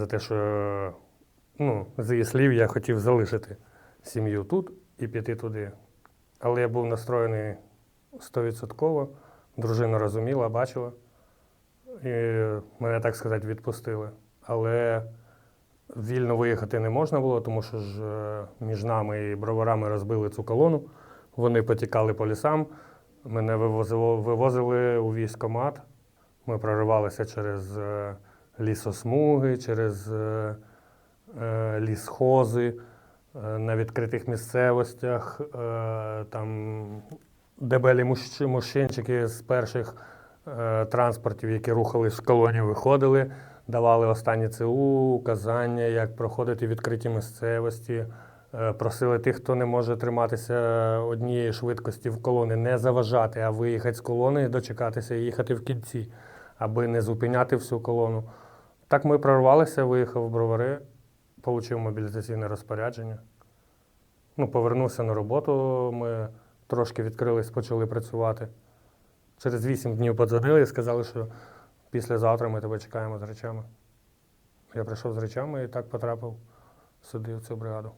За те, що ну, з її слів я хотів залишити сім'ю тут і піти туди. Але я був настроєний стовідсотково, дружина розуміла, бачила. І мене, так сказати, відпустили. Але вільно виїхати не можна було, тому що ж е, між нами і броварами розбили цю колону. Вони потікали по лісам. Мене вивозило, вивозили у військкомат. Ми проривалися через е, лісосмуги, через е, е, лісхози, е, на відкритих місцевостях. Там дебелі мужчинчики з перших транспортів, які рухались в колоні, виходили, давали останні ЦУ, указання, як проходити відкриті місцевості. Просили тих, хто не може триматися однієї швидкості в колони, не заважати, а виїхати з колони, дочекатися і їхати в кінці, аби не зупиняти всю колону. Так ми прорвалися, виїхав в бровари, отримав мобілізаційне розпорядження. Ну, повернувся на роботу, ми трошки відкрились, почали працювати. Через вісім днів подзвонили і сказали, що післязавтра ми тебе чекаємо з речами. Я прийшов з речами і так потрапив сюди, в цю бригаду.